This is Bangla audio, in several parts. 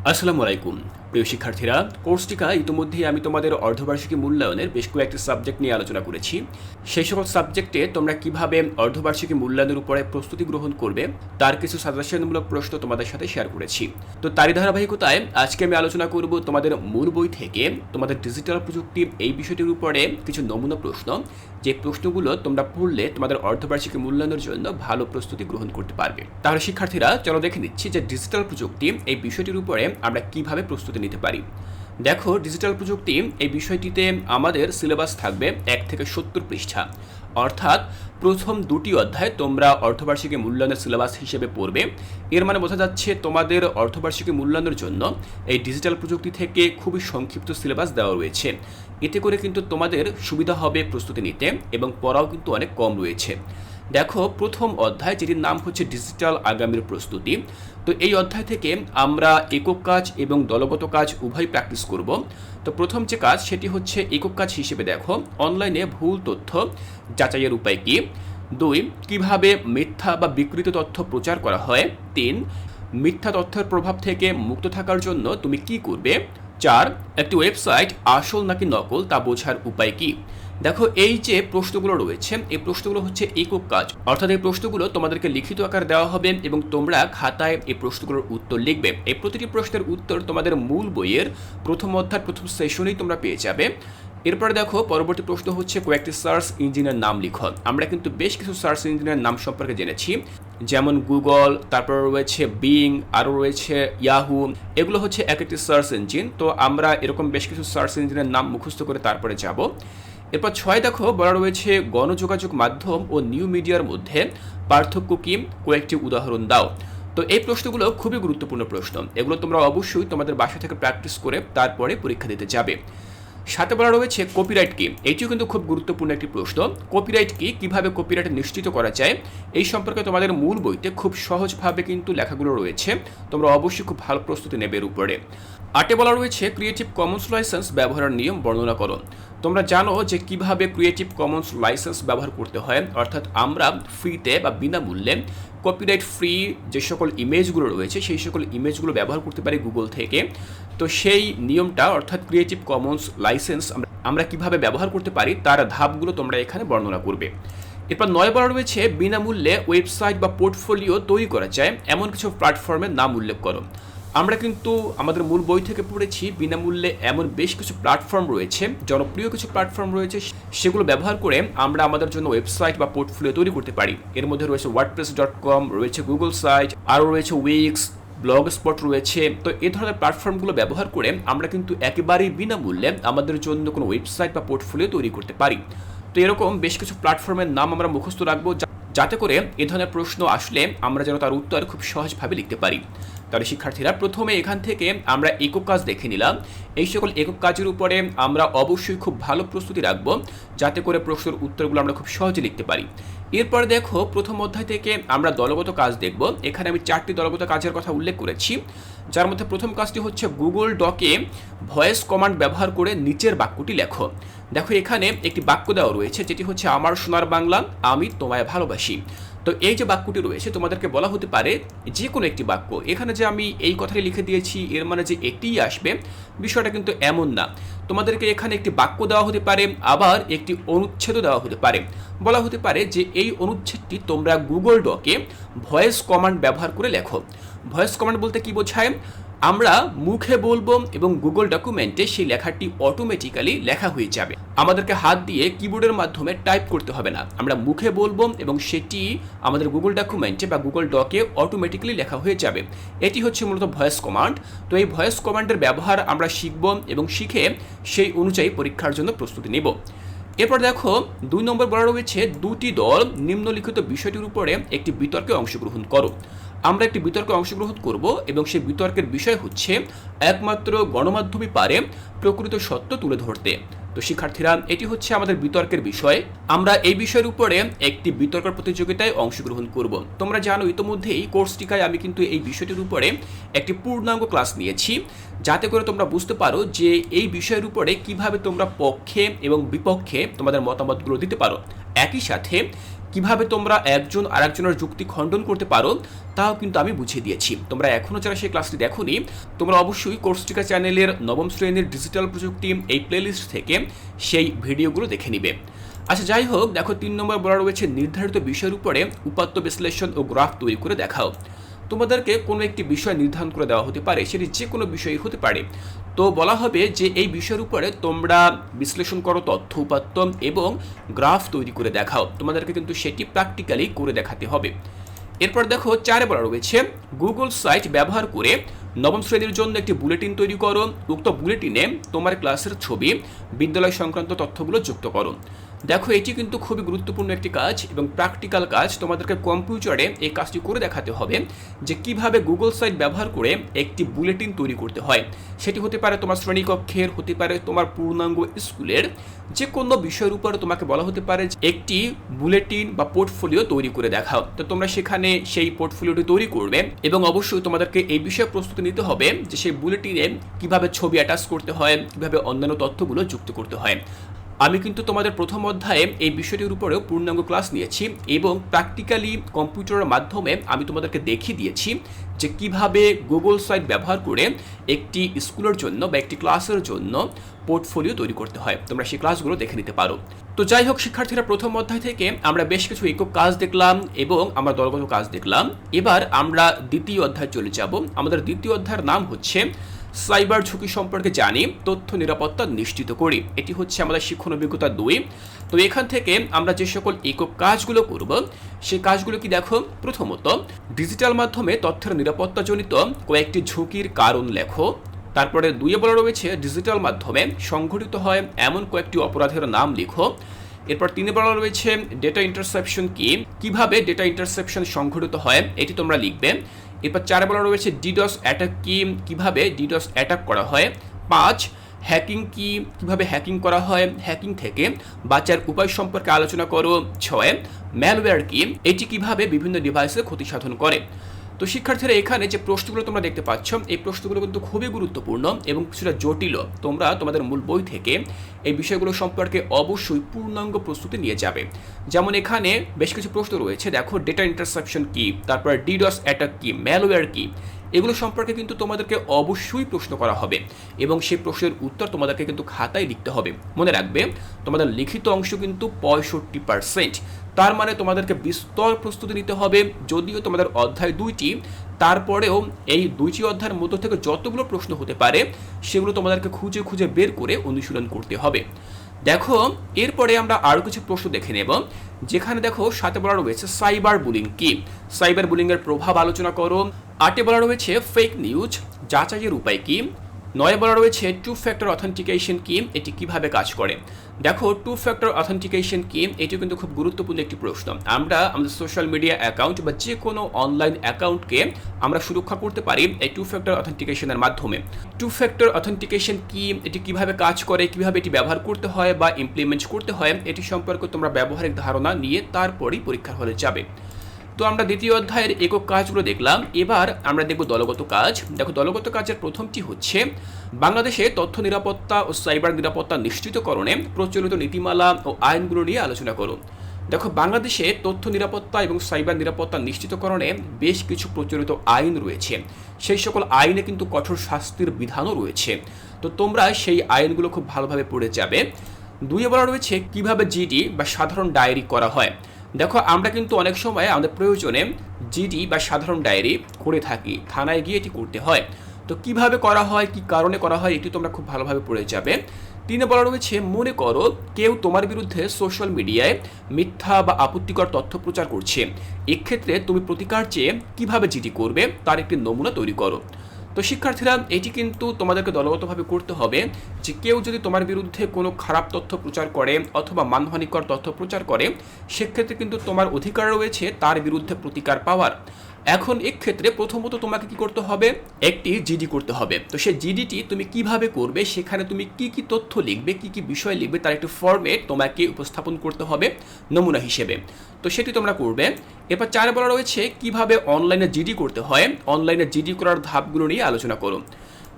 আসসালামু আলাইকুম। প্রিয় শিক্ষার্থীরা, কোর্সটিকা ইতিমধ্যেই আমি তোমাদের অর্ধবার্ষিকী মূল্যায়নের বেশ কয়েকটি সাবজেক্ট নিয়ে আলোচনা করেছি। সেই সকল সাবজেক্টে তোমরা কীভাবে অর্ধবার্ষিকী মূল্যায়নের উপরে প্রস্তুতি গ্রহণ করবে, তার কিছু সাজেশনমূলক প্রশ্ন তোমাদের সাথে শেয়ার করেছি। তো তারই ধারাবাহিকতায় আজকে আমি আলোচনা করব তোমাদের মূল বই থেকে তোমাদের ডিজিটাল প্রযুক্তি এই বিষয়টির উপরে কিছু নমুনা প্রশ্ন। যে প্রশ্নগুলো তোমরা পড়লে তোমাদের অর্ধবার্ষিকী মূল্যায়নের জন্য ভালো প্রস্তুতি গ্রহণ করতে পারবে। তাহলে শিক্ষার্থীরা, চলো দেখে নিচ্ছি যে ডিজিটাল প্রযুক্তি এই বিষয়টির উপরে আমরা কীভাবে প্রস্তুতি নিতে পারি। দেখো ডিজিটাল প্রযুক্তি এই বিষয়টিতে আমাদের সিলেবাস থাকবে এক থেকে সত্তর পৃষ্ঠা। অর্থাৎ প্রথম দুটি অধ্যায় তোমরা অর্থবার্ষিকী মূল্যায়নের সিলেবাস হিসেবে পড়বে। এর মানে বোঝা যাচ্ছে তোমাদের অর্থবার্ষিকী মূল্যায়নের জন্য এই ডিজিটাল প্রযুক্তি থেকে খুবই সংক্ষিপ্ত সিলেবাস দেওয়া রয়েছে। এতে করে কিন্তু তোমাদের সুবিধা হবে প্রস্তুতি নিতে এবং পড়াও কিন্তু অনেক কম রয়েছে। দেখো, প্রথম অধ্যায় যেটির নাম হচ্ছে ডিজিটাল আগামীর প্রস্তুতি। তো এই অধ্যায় থেকে আমরা একক কাজ এবং দলগত কাজ উভয় প্র্যাকটিস করব। তো প্রথম যে কাজ, সেটি হচ্ছে একক কাজ হিসেবে দেখো, অনলাইনে ভুল তথ্য যাচাইয়ের উপায় কি? দুই, কীভাবে মিথ্যা বা বিকৃত তথ্য প্রচার করা হয়? তিন, মিথ্যা তথ্যের প্রভাব থেকে মুক্ত থাকার জন্য তুমি কি করবে? চার, একটি ওয়েবসাইট আসল নাকি নকল তা বোঝার উপায় কি? দেখো, এই যে প্রশ্নগুলো রয়েছে, এই প্রশ্নগুলো হচ্ছে একক কাজ। অর্থাৎ এই প্রশ্নগুলো তোমাদেরকে লিখিত আকার দেওয়া হবে এবং তোমরা খাতায় এই প্রশ্নগুলোর উত্তর লিখবে। এই প্রতিটি প্রশ্নের উত্তর তোমাদের মূল বইয়ের প্রথম অধ্যায় প্রথম সেশনেই তোমরা পেয়ে যাবে। এরপরে দেখো, পরবর্তী প্রশ্ন হচ্ছে কয়েকটি সার্চ ইঞ্জিনের নাম লিখো আমরা কিন্তু বেশ কিছু সার্চ ইঞ্জিনের নাম সম্পর্কে জেনেছি। যেমন গুগল, তারপর রয়েছে বিং আরও রয়েছে ইয়াহু। এগুলো হচ্ছে এক একটি সার্চ ইঞ্জিন। তো আমরা এরকম বেশ কিছু সার্চ ইঞ্জিনের নাম মুখস্থ করে তারপরে যাব। এরপর ছয় দেখো, বলা রয়েছে গণযোগাযোগ মাধ্যম ও নিউ মিডিয়ার মধ্যে পার্থক্য কি? কয়েকটি উদাহরণ দাও। তো এই প্রশ্নগুলো খুবই গুরুত্বপূর্ণ প্রশ্ন। এগুলো তোমরা অবশ্যই তোমাদের বাসা থেকে প্র্যাকটিস করে তারপরে পরীক্ষা দিতে যাবে। সাথে বলা রয়েছে কপিরাইট কি এটিও কিন্তু খুব গুরুত্বপূর্ণ একটি প্রশ্ন। কপিরাইট কি কীভাবে কপিরাইট নিশ্চিত করা যায়, এই সম্পর্কে তোমাদের মূল বইতে খুব সহজভাবে কিন্তু লেখাগুলো রয়েছে। তোমরা অবশ্যই খুব ভালো প্রস্তুতি নেবে এর উপরে। আটে বলা রয়েছে ক্রিয়েটিভ কমন্স লাইসেন্স ব্যবহারের নিয়ম বর্ণনা করো। তোমরা জানো যে কীভাবে ক্রিয়েটিভ কমন্স লাইসেন্স ব্যবহার করতে হয়, অর্থাৎ আমরা ফ্রিতে বা বিনামূল্যে কপিরাইট ফ্রি যে সকল ইমেজগুলো রয়েছে, সেই সকল ইমেজগুলো ব্যবহার করতে পারি গুগল থেকে। তো সেই নিয়মটা, অর্থাৎ ক্রিয়েটিভ কমন্স লাইসেন্স আমরা কীভাবে ব্যবহার করতে পারি, তার ধাপগুলো তোমরা এখানে বর্ণনা করবে। এরপর নয় বার রয়েছে, বিনামূল্যে ওয়েবসাইট বা পোর্টফোলিও তৈরি করা যায়। এমন কিছু প্ল্যাটফর্মের নাম উল্লেখ করো। আমরা কিন্তু আমাদের মূল বই থেকে পড়েছি। বিনামূল্যে এমন বেশ কিছু প্ল্যাটফর্ম রয়েছে, জনপ্রিয় কিছু প্ল্যাটফর্ম রয়েছে, সেগুলো ব্যবহার করে আমরা আমাদের জন্য ওয়েবসাইট বা পোর্টফোলিও তৈরি করতে পারি। এর মধ্যে রয়েছে ওয়ার্ডপ্রেস ডট কম রয়েছে গুগল সাইট আরও রয়েছে উইক্স ব্লগ স্পট রয়েছে। তো এই ধরনের প্ল্যাটফর্মগুলো ব্যবহার করে আমরা কিন্তু একেবারেই বিনামূল্যে আমাদের জন্য কোনো ওয়েবসাইট বা পোর্টফোলিও তৈরি করতে পারি। তো এরকম বেশ কিছু প্ল্যাটফর্মের নাম আমরা মুখস্থ রাখব যাতে করে এ ধরনের প্রশ্ন আসলে আমরা যেন তার উত্তর খুব সহজভাবে লিখতে পারি। তাহলে শিক্ষার্থীরা প্রথমে এখান থেকে আমরা একক কাজ দেখে নিলাম। এই সকল একক কাজের উপরে আমরা অবশ্যই খুব ভালো প্রস্তুতি রাখব, যাতে করে প্রশ্নের উত্তরগুলো আমরা খুব সহজে লিখতে পারি। এরপরে দেখো, প্রথম অধ্যায় থেকে আমরা দলগত কাজ দেখব। এখানে আমি চারটি দলগত কাজের কথা উল্লেখ করেছি। যার মধ্যে প্রথম কাজটি হচ্ছে গুগল ডকে ভয়েস কমান্ড ব্যবহার করে নিচের বাক্যটি লেখো। দেখো, এখানে একটি বাক্য দেওয়া রয়েছে, যেটি হচ্ছে, আমার সোনার বাংলা, আমি তোমায় ভালোবাসি। তো এই যে বাক্যটি রয়েছে, তোমাদেরকে বলা হতে পারে যে কোনো একটি বাক্য। এখানে যে আমি এই কথাটি লিখে দিয়েছি, এর মানে যে এটিই আসবে, বিষয়টা কিন্তু এমন না। তোমাদেরকে এখানে একটি বাক্য দেওয়া হতে পারে, আবার একটি অনুচ্ছেদও দেওয়া হতে পারে। বলা হতে পারে যে এই অনুচ্ছেদটি তোমরা গুগল ডকে ভয়েস কমান্ড ব্যবহার করে লেখো। ভয়েস কমান্ড বলতে কি বোঝায়? আমরা মুখে বলব এবং গুগল ডকুমেন্টে সেই লেখাটি অটোমেটিক্যালি লেখা হয়ে যাবে। আমাদেরকে হাত দিয়ে কিবোর্ডের মাধ্যমে টাইপ করতে হবে না। আমরা মুখে বলব এবং সেটি আমাদের গুগল ডকুমেন্টে বা গুগল ডকে অটোমেটিক্যালি লেখা হয়ে যাবে। এটি হচ্ছে মূলত ভয়েস কমান্ড। তো এই ভয়েস কমান্ডের ব্যবহার আমরা শিখব এবং শিখে সেই অনুযায়ী পরীক্ষার জন্য প্রস্তুতি নেব। এরপর দেখো, দুই নম্বর বলা রয়েছে, দুটি দল নিম্নলিখিত বিষয়টির উপরে একটি বিতর্কে অংশগ্রহণ করো। আমরা একটি বিতর্কে অংশগ্রহণ করব এবং সেই বিতর্কের বিষয় হচ্ছে, একমাত্র গণমাধ্যমই পারে প্রকৃত সত্য তুলে ধরতে। তো শিক্ষার্থীরা, এটি হচ্ছে আমাদের বিতর্কের বিষয়। আমরা এই বিষয়ের উপরে একটি বিতর্ক প্রতিযোগিতায় অংশগ্রহণ করব। তোমরা জানো, ইতোমধ্যেই কোর্স টিকায় আমি কিন্তু এই বিষয়টির উপরে একটি পূর্ণাঙ্গ ক্লাস নিয়েছি। যাতে করে তোমরা বুঝতে পারো যে এই বিষয়ের উপরে কীভাবে তোমরা পক্ষে এবং বিপক্ষে তোমাদের মতামতগুলো দিতে পারো। একই সাথে কীভাবে তোমরা একজন আরেকজনের যুক্তি খণ্ডন করতে পারো, তাও কিন্তু আমি বুঝিয়ে দিয়েছি। তোমরা এখনও যারা সেই ক্লাসটি দেখোনি, তোমরা অবশ্যই কোর্সটিকা চ্যানেলের নবম শ্রেণির ডিজিটাল প্রযুক্তি এই প্লেলিস্ট থেকে সেই ভিডিওগুলো দেখে নিবে। আচ্ছা যাই হোক, দেখো, তিন নম্বর বলা রয়েছে, নির্ধারিত বিষয়ের উপরে উপাত্ত বিশ্লেষণ ও গ্রাফ তৈরি করে দেখাও। তোমাদেরকে কোনো একটি বিষয় নির্ধারণ করে দেওয়া হতে পারে, সেটি যে কোনো বিষয়ই হতে পারে। তো বলা হবে যে এই বিষয়ের উপরে তোমরা বিশ্লেষণ করো, তথ্য উপাত্ত এবং গ্রাফ তৈরি করে দেখাও। তোমাদেরকে কিন্তু সেটি প্র্যাকটিক্যালি করে দেখাতে হবে। এরপর দেখো, চারে বলা রয়েছে গুগল সাইট ব্যবহার করে নবম শ্রেণির জন্য একটি বুলেটিন তৈরি করো। উক্ত বুলেটিনে তোমার ক্লাসের ছবি, বিদ্যালয় সংক্রান্ত তথ্যগুলো যুক্ত করো। দেখো, এটি কিন্তু খুবই গুরুত্বপূর্ণ একটি কাজ এবং প্র্যাকটিক্যাল কাজ। তোমাদেরকে কম্পিউটারে এই কাজটি করে দেখাতে হবে যে কীভাবে গুগল সাইট ব্যবহার করে একটি বুলেটিন তৈরি করতে হয়। সেটি হতে পারে তোমার শ্রেণীকক্ষের, হতে পারে তোমার পূর্ণাঙ্গ স্কুলের। যে কোনো বিষয়ের উপরে তোমাকে বলা হতে পারে একটি বুলেটিন বা পোর্টফোলিও তৈরি করে দেখাও। তো তোমরা সেখানে সেই পোর্টফোলিওটি তৈরি করবে এবং অবশ্যই তোমাদেরকে এই বিষয়ে প্রস্তুতি নিতে হবে যে সেই বুলেটিনে কীভাবে ছবি অ্যাটাচ করতে হয়, কীভাবে অন্যান্য তথ্যগুলো যুক্ত করতে হয়। আমি কিন্তু তোমাদের প্রথম অধ্যায়ে এই বিষয়টির উপরেও পূর্ণাঙ্গ ক্লাস নিয়েছি এবং প্র্যাকটিক্যালি কম্পিউটারের মাধ্যমে আমি তোমাদেরকে দেখিয়ে দিয়েছি যে কীভাবে গুগল সাইট ব্যবহার করে একটি স্কুলের জন্য বা একটি ক্লাসের জন্য পোর্টফোলিও তৈরি করতে হয়। তোমরা সেই ক্লাসগুলো দেখে নিতে পারো। তো যাই হোক, শিক্ষার্থীরা, প্রথম অধ্যায় থেকে আমরা বেশ কিছু একক কাজ দেখলাম এবং আমরা দলগত কাজ দেখলাম। এবার আমরা দ্বিতীয় অধ্যায় চলে যাব। আমাদের দ্বিতীয় অধ্যায়ের নাম হচ্ছে সাইবার ঝুঁকি সম্পর্কে জানি, তথ্য নিরাপত্তা নিশ্চিত করি। এটি হচ্ছে আমাদের শিক্ষণ অভিজ্ঞতা দুই। তো এখান থেকে আমরা যে সকল একক কাজগুলো করব, সেই কাজগুলো কি দেখো? প্রথমত, ডিজিটাল মাধ্যমে তথ্যের নিরাপত্তাজনিত কয়েকটি ঝুঁকির কারণ লেখো। তারপরে দুইয়ে বলা রয়েছে, ডিজিটাল মাধ্যমে সংঘটিত হয় এমন কয়েকটি অপরাধের নাম লিখো। এরপর তিনে বলা রয়েছে, ডেটা ইন্টারসেপশন কি? কীভাবে ডেটা ইন্টারসেপশন সংঘটিত হয়? এটি তোমরা লিখবে। এরপর চার বলা রয়েছে ডিডস অ্যাটাক কি, কীভাবে ডিডস অ্যাটাক করা হয়? পাঁচ, হ্যাকিং কি, কীভাবে হ্যাকিং করা হয়? হ্যাকিং থেকে বাঁচার উপায় সম্পর্কে আলোচনা করো। ছয়, ম্যালওয়্যার কি, এটি কীভাবে বিভিন্ন ডিভাইসে ক্ষতি সাধন করে? তো শিক্ষার্থীরা এখানে যে প্রশ্নগুলো তোমরা দেখতে পাচ্ছ, এই প্রশ্নগুলো কিন্তু খুবই গুরুত্বপূর্ণ এবং কিছুটা জটিল তোমরা তোমাদের মূল বই থেকে এই বিষয়গুলো সম্পর্কে অবশ্যই পূর্ণাঙ্গ প্রস্তুতি নিয়ে যাবে। যেমন এখানে বেশ কিছু প্রশ্ন রয়েছে, দেখো ডেটা ইন্টারসেপশন কি, তারপর ডিডস অ্যাটাক কি ম্যালওয়্যার কি, এগুলো সম্পর্কে কিন্তু তোমাদেরকে অবশ্যই প্রশ্ন করা হবে এবং সেই প্রশ্নের উত্তর তোমাদেরকে কিন্তু খাতায় লিখতে হবে। মনে রাখবে, তোমাদের লিখিত অংশ কিন্তু পঁয়ষট্টি পার্সেন্ট তার মানে তোমাদেরকে বিস্তর প্রস্তুতি নিতে হবে, যদিও তোমাদের অধ্যায় দুইটি। তারপরেও এই দুইটি অধ্যায়ের মধ্য থেকে যতগুলো প্রশ্ন হতে পারে, সেগুলো তোমাদেরকে খুঁজে খুঁজে বের করে অনুশীলন করতে হবে। দেখো, এরপরে আমরা আরও কিছু প্রশ্ন দেখে নেব, যেখানে দেখো সাথে বলা রয়েছে সাইবার বুলিং কি? সাইবার বুলিংয়ের প্রভাব আলোচনা করো। আটে বলা রয়েছে ফেক নিউজ যাচাইয়ের উপায় কি? নয় বলা রয়েছে টু ফ্যাক্টর অথেন্টিকেশন কি, এটি কীভাবে কাজ করে? দেখো টু ফ্যাক্টর অথেন্টিকেশন কি এটি কিন্তু খুব গুরুত্বপূর্ণ একটি প্রশ্ন। আমরা আমাদের সোশ্যাল মিডিয়া অ্যাকাউন্ট বা যে কোনো অনলাইন অ্যাকাউন্টকে আমরা সুরক্ষা করতে পারি এই টু ফ্যাক্টর অথেন্টিকেশনের মাধ্যমে। টু ফ্যাক্টর অথেন্টিকেশন কি, এটি কীভাবে কাজ করে, কীভাবে এটি ব্যবহার করতে হয় বা ইমপ্লিমেন্ট করতে হয়, এটি সম্পর্কে তোমরা ব্যবহারিক ধারণা নিয়ে তারপরেই পরীক্ষার হলে যাবে। তো আমরা দ্বিতীয় অধ্যায়ের একক কাজগুলো দেখলাম। এবার আমরা দেখব দলগত কাজ। দেখো, দলগত কাজের প্রথমটি হচ্ছে বাংলাদেশে তথ্য নিরাপত্তা ও সাইবার নিরাপত্তা নিশ্চিতকরণে প্রচলিত নীতিমালা ও আইনগুলো নিয়ে আলোচনা করুন দেখো, বাংলাদেশে তথ্য নিরাপত্তা এবং সাইবার নিরাপত্তা নিশ্চিতকরণে বেশ কিছু প্রচলিত আইন রয়েছে। সেই সকল আইনে কিন্তু কঠোর শাস্তির বিধানও রয়েছে। তো তোমরা সেই আইনগুলো খুব ভালোভাবে পড়ে যাবে। দুইয়ে বলা রয়েছে কীভাবে জিডি বা সাধারণ ডায়েরি করা হয়। দেখো, আমরা কিন্তু অনেক সময় আমাদের প্রয়োজনে জিডি বা সাধারণ ডায়েরি করে থাকি। থানায় গিয়ে এটি করতে হয়। তো কীভাবে করা হয়, কি কারণে করা হয়, এটি তোমরা খুব ভালোভাবে পড়ে যাবে। তিনে বলা রয়েছে, মনে করো কেউ তোমার বিরুদ্ধে সোশ্যাল মিডিয়ায় মিথ্যা বা আপত্তিকর তথ্য প্রচার করছে। এক্ষেত্রে তুমি প্রতিকার চেয়ে কীভাবে জিডি করবে, তার একটি নমুনা তৈরি করো। তো শিক্ষার্থীরা, এটি কিন্তু তোমাদেরকে দলগতভাবে করতে হবে যে কেউ যদি তোমার বিরুদ্ধে কোনো খারাপ তথ্য প্রচার করে অথবা মানহানিকর তথ্য প্রচার করে, সেক্ষেত্রে কিন্তু তোমার অধিকার রয়েছে তার বিরুদ্ধে প্রতিকার পাওয়ার। এখন এক্ষেত্রে প্রথমত তোমাকে কি করতে হবে? একটি জিডি করতে হবে। তো সেই জিডিটি তুমি কীভাবে করবে? সেখানে তুমি কি কি তথ্য লিখবে? কি কি বিষয় লিখবে? তার একটি ফরম্যাট তোমাকে উপস্থাপন করতে হবে নমুনা হিসেবে। তো সেটি তোমরা করবে। এরপর চার বলা রয়েছে কীভাবে অনলাইনে জিডি করতে হয়। অনলাইনে জিডি করার ধাপগুলো নিয়ে আলোচনা করো।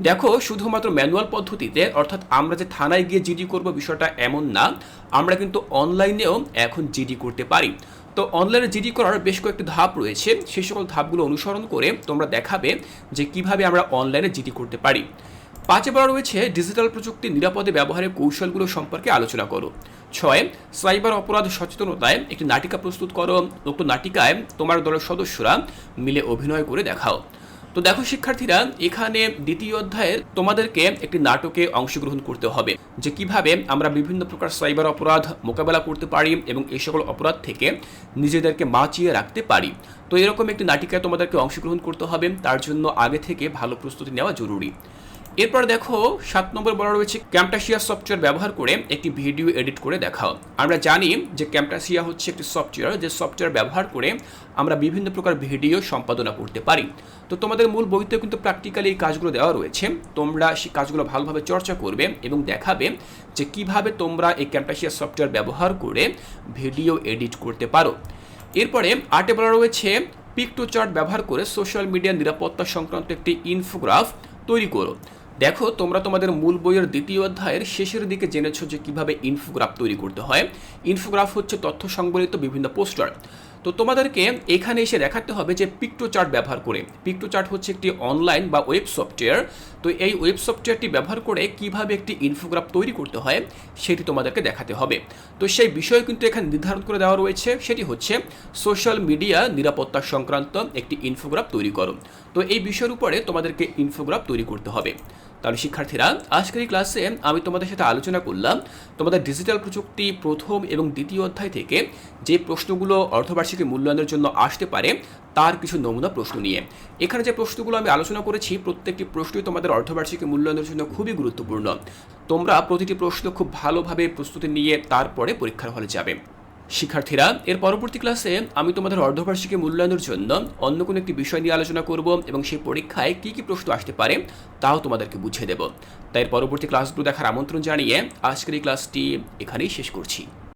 দেখো, শুধুমাত্র ম্যানুয়াল পদ্ধতিতে, অর্থাৎ আমরা যে থানায় গিয়ে জিডি করব বিষয়টা এমন না। আমরা কিন্তু অনলাইনেও এখন জিডি করতে পারি। তো অনলাইনে জিডি করার বেশ কয়েকটি ধাপ রয়েছে। সেই সকল ধাপগুলো অনুসরণ করে তোমরা দেখাবে যে কীভাবে আমরা অনলাইনে জিডি করতে পারি। পাঁচে বলা রয়েছে ডিজিটাল প্রযুক্তি নিরাপদে ব্যবহারের কৌশলগুলো সম্পর্কে আলোচনা করো। ছয় সাইবার অপরাধ সচেতনতায় একটি নাটিকা প্রস্তুত করো। উক্ত নাটিকায় তোমার দলের সদস্যরা মিলে অভিনয় করে দেখাও। তো দেখো শিক্ষার্থীরা, এখানে দ্বিতীয় অধ্যায়ে তোমাদেরকে একটি নাটকে অংশগ্রহণ করতে হবে, যে কীভাবে আমরা বিভিন্ন প্রকার সাইবার অপরাধ মোকাবেলা করতে পারি এবং এই সকল অপরাধ থেকে নিজেদেরকে বাঁচিয়ে রাখতে পারি। তো এরকম একটি নাটিকায় তোমাদেরকে অংশগ্রহণ করতে হবে, তার জন্য আগে থেকে ভালো প্রস্তুতি নেওয়া জরুরি। এরপর দেখো সাত নম্বর বলা রয়েছে ক্যাম্পটাসিয়া সফটওয়্যার ব্যবহার করে একটি ভিডিও এডিট করে দেখাও। আমরা জানি যে ক্যাম্পটাসিয়া হচ্ছে একটি সফটওয়্যার যে সফটওয়্যার ব্যবহার করে আমরা বিভিন্ন প্রকার ভিডিও সম্পাদনা করতে পারি। তো তোমাদের মূল বইতেও কিন্তু প্র্যাকটিক্যালি এই কাজগুলো দেওয়া রয়েছে। তোমরা সেই কাজগুলো ভালোভাবে চর্চা করবে এবং দেখাবে যে কীভাবে তোমরা এই ক্যাম্পটাসিয়া সফটওয়্যার ব্যবহার করে ভিডিও এডিট করতে পারো। এরপরে আটে বলা রয়েছে পিক টু চার্ট ব্যবহার করে সোশ্যাল মিডিয়ার নিরাপত্তা সংক্রান্ত একটি ইনফোগ্রাফ তৈরি করো। দেখো, তোমরা তোমাদের মূল বইয়ের দ্বিতীয় অধ্যায়ের শেষের দিকে জেনেছো যে কীভাবে ইনফোগ্রাফ তৈরি করতে হয়। ইনফোগ্রাফ হচ্ছে তথ্য সংবলিত বিভিন্ন পোস্টার। তো তোমাদেরকে এখানে এসে দেখাতে হবে যে পিকটো চার্ট ব্যবহার করে। পিকটো চার্ট হচ্ছে একটি অনলাইন বা ওয়েব সফটওয়্যার। তো এই ওয়েব সফটওয়্যারটি ব্যবহার করে কীভাবে একটি ইনফোগ্রাফ তৈরি করতে হয়, সেটি তোমাদেরকে দেখাতে হবে। তো সেই বিষয় কিন্তু এখানে নির্ধারণ করে দেওয়া রয়েছে, সেটি হচ্ছে সোশ্যাল মিডিয়া নিরাপত্তা সংক্রান্ত একটি ইনফোগ্রাফ তৈরি করো। তো এই বিষয়ের উপরে তোমাদেরকে ইনফোগ্রাফ তৈরি করতে হবে। তাহলে শিক্ষার্থীরা, আজকের এই ক্লাসে আমি তোমাদের সাথে আলোচনা করলাম তোমাদের ডিজিটাল প্রযুক্তি প্রথম এবং দ্বিতীয় অধ্যায় থেকে যে প্রশ্নগুলো অর্ধবার্ষিকী মূল্যায়নের জন্য আসতে পারে, তার কিছু নমুনা প্রশ্ন নিয়ে। এখানে যে প্রশ্নগুলো আমি আলোচনা করেছি, প্রত্যেকটি প্রশ্নই তোমাদের অর্ধবার্ষিকী মূল্যায়নের জন্য খুবই গুরুত্বপূর্ণ। তোমরা প্রতিটি প্রশ্ন খুব ভালোভাবে প্রস্তুতি নিয়ে তারপরে পরীক্ষার হলে যাবে। শিক্ষার্থীরা, এর পরবর্তী ক্লাসে আমি তোমাদের অর্ধবার্ষিকী মূল্যায়নের জন্য অন্য কোনো একটি বিষয় নিয়ে আলোচনা করব এবং সেই পরীক্ষায় কী কী প্রশ্ন আসতে পারে তাও তোমাদেরকে বুঝিয়ে দেব। তাই পরবর্তী ক্লাসগুলো দেখার আমন্ত্রণ জানিয়ে আজকের এই ক্লাসটি এখানেই শেষ করছি।